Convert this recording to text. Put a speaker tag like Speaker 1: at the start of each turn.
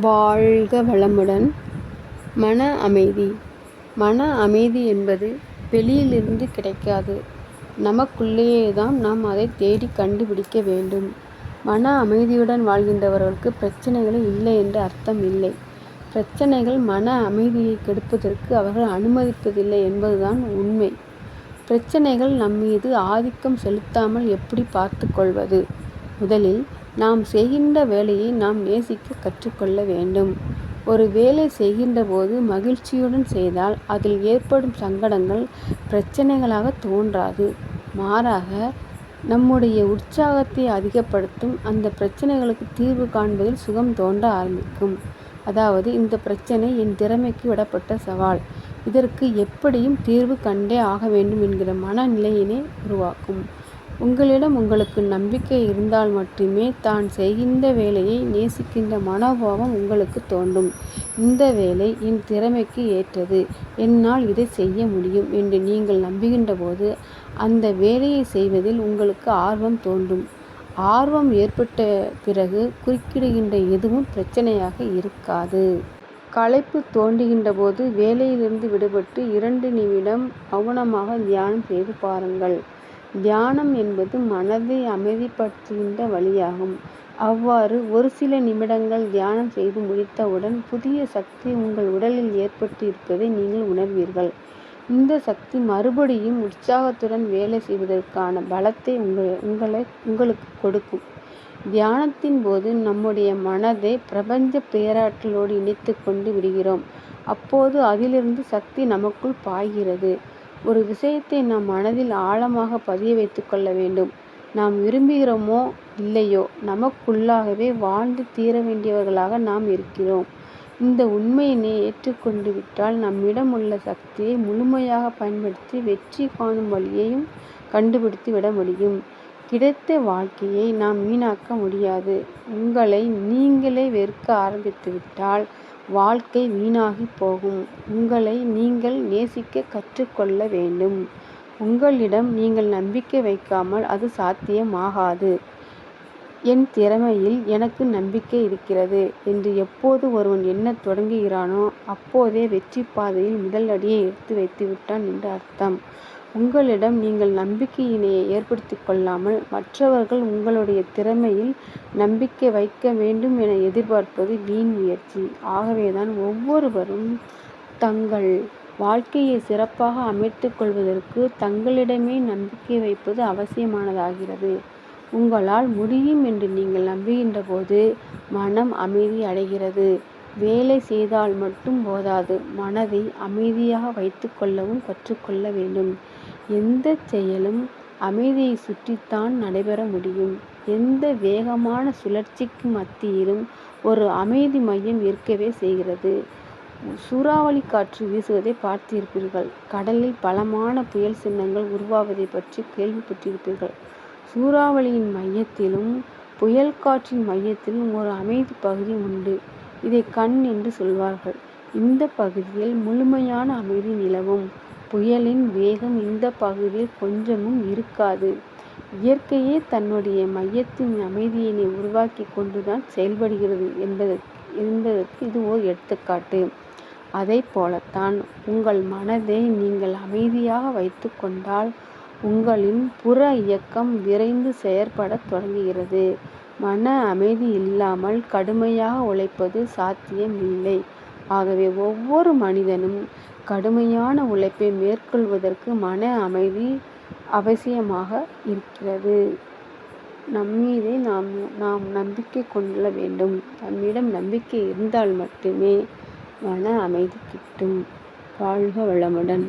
Speaker 1: வாழ்க வளமுடன். மன அமைதி. மன அமைதி என்பது வெளியிலிருந்து கிடைக்காது. நமக்குள்ளேயே தான் நாம் அதை தேடி கண்டுபிடிக்க வேண்டும். மன அமைதியுடன் வாழ்கின்றவர்களுக்கு பிரச்சனைகள் இல்லை என்று அர்த்தம் இல்லை. பிரச்சனைகள் மன அமைதியை கெடுப்பதற்கு அவர்கள் அனுமதிப்பதில்லை என்பதுதான் உண்மை. பிரச்சனைகள் நம்மீது ஆதிக்கம் செலுத்தாமல் எப்படி பார்த்து கொள்வது? முதலில் நாம் செய்கின்ற வேலையை நாம் நேசிக்க கற்றுக்கொள்ள வேண்டும். ஒரு வேலை செய்கின்ற போது மகிழ்ச்சியுடன் செய்தால் அதில் ஏற்படும் சங்கடங்கள் பிரச்சனைகளாக தோன்றாது. மாறாக நம்முடைய உற்சாகத்தை அதிகப்படுத்தும் அந்த பிரச்சனைகளுக்கு தீர்வு காண்பதில் சுகம் தோன்ற ஆரம்பிக்கும். அதாவது இந்த பிரச்சனை என் திறமைக்கு விடப்பட்ட சவால். இதற்கு எப்படியும் தீர்வு கண்டே ஆக வேண்டும் என்கிற மனநிலையினை உருவாக்கும். உங்களிடம் உங்களுக்கு நம்பிக்கை இருந்தால் மட்டுமே தான் செய்கின்ற வேலையை நேசிக்கின்ற மனோபாவம் உங்களுக்கு தோன்றும். இந்த வேலை என் திறமைக்கு ஏற்றது. என்னால் இதை செய்ய முடியும் என்று நீங்கள் நம்புகின்ற போது அந்த வேலையை செய்வதில் உங்களுக்கு ஆர்வம் தோன்றும். ஆர்வம் ஏற்பட்ட பிறகு குறுக்கிடுகின்ற எதுவும் பிரச்சனையாக இருக்காது. களைப்பு தோண்டுகின்ற போது வேலையிலிருந்து விடுபட்டு இரண்டு நிமிடம் மௌனமாக தியானம் செய்து பாருங்கள். தியானம் என்பது மனதை அமைதிப்படுத்துகின்ற வழியாகும். அவ்வாறு ஒரு சில நிமிடங்கள் தியானம் செய்து முடித்தவுடன் புதிய சக்தி உங்கள் உடலில் ஏற்பட்டு இருப்பதை நீங்கள் உணர்வீர்கள். இந்த சக்தி மறுபடியும் உற்சாகத்துடன் வேலை செய்வதற்கான பலத்தை உங்கள் உங்களை உங்களுக்கு கொடுக்கும். தியானத்தின் போது நம்முடைய மனதை பிரபஞ்ச பேராற்றலோடு இணைத்து கொண்டு விடுகிறோம். அப்போது அதிலிருந்து சக்தி நமக்குள் பாய்கிறது. ஒரு விஷயத்தை நாம் மனதில் ஆழமாக பதிய வைத்துக்கொள்ள வேண்டும். நாம் விரும்புகிறோமோ இல்லையோ நமக்குள்ளாகவே வாழ்ந்து தீர வேண்டியவர்களாக நாம் இருக்கிறோம். இந்த உண்மையினை ஏற்றுக்கொண்டு விட்டால் நம்மிடம் உள்ள சக்தியை முழுமையாக பயன்படுத்தி வெற்றி காணும் வழியையும் கண்டுபிடித்து விட முடியும். கிடைத்த வாழ்க்கையை நாம் வீணாக்க முடியாது. உங்களை நீங்களே வெறுக்க ஆரம்பித்துவிட்டால் வாழ்க்கை வீணாகி போகும். உங்களை நீங்கள் நேசிக்க கற்றுக்கொள்ள வேண்டும். உங்களிடம் நீங்கள் நம்பிக்கை வைக்காமல் அது சாத்தியமாகாது. என் திறமையில் எனக்கு நம்பிக்கை இருக்கிறது. என்று எப்போது ஒருவன் எண்ணத் தொடங்குகிறானோ அப்போதே வெற்றி பாதையில் முதல் அடியை எடுத்து வைத்து விட்டான் என்று அர்த்தம். உங்களிடம் நீங்கள் நம்பிக்கையினை ஏற்படுத்தி கொள்ளாமல் மற்றவர்கள் உங்களுடைய திறமையில் நம்பிக்கை வைக்க வேண்டும் என எதிர்பார்ப்பது வீண் முயற்சி. ஆகவேதான் ஒவ்வொருவரும் தங்கள் வாழ்க்கையை சிறப்பாக அமைத்து கொள்வதற்கு தங்களிடமே நம்பிக்கை வைப்பது அவசியமானதாகிறது. உங்களால் முடியும் என்று நீங்கள் நம்புகின்ற போது மனம் அமைதி அடைகிறது. வேலை செய்தால் மட்டும் போதாது. மனதை அமைதியாக வைத்து கொள்ளவும் கற்றுக்கொள்ள வேண்டும். எந்த செயலும் அமைதியை சுற்றித்தான் நடைபெற முடியும். எந்த வேகமான சுழற்சிக்கு மத்தியிலும் ஒரு அமைதி மையம் இருக்கவே செய்கிறது. சூறாவளி காற்று வீசுவதை பார்த்திருப்பீர்கள். கடலில் பலமான புயல் சின்னங்கள் உருவாவதை பற்றி கேள்விப்பட்டிருப்பீர்கள். சூறாவளியின் மையத்திலும் புயல் காற்றின் மையத்திலும் ஒரு அமைதி பகுதி உண்டு. இதை கண் என்று சொல்வார்கள். இந்த பகுதியில் முழுமையான அமைதி நிலவும். புயலின் வேகம் இந்த பகுதியில் கொஞ்சமும் இருக்காது. இயற்கையே தன்னுடைய மையத்தின் அமைதியினை உருவாக்கி கொண்டுதான் செயல்படுகிறது என்பதற்கு என்பதற்கு இது ஓர் எடுத்துக்காட்டு. அதை போலத்தான் உங்கள் மனதை நீங்கள் அமைதியாக வைத்து கொண்டால் உங்களின் புற இயக்கம் விரைந்து செயற்படத் தொடங்குகிறது. மன அமைதி இல்லாமல் கடுமையாக உழைப்பது சாத்தியம் இல்லை ஆகவே ஒவ்வொரு மனிதனும் கடுமையான உழைப்பை மேற்கொள்வதற்கு மன அமைதி அவசியமாக இருக்கிறது. நம்மீதே நாம் நாம் நம்பிக்கை கொள்ள வேண்டும். நம்மிடம் நம்பிக்கை இருந்தால் மட்டுமே மன அமைதி கிட்டும். வாழ்க வளமுடன்.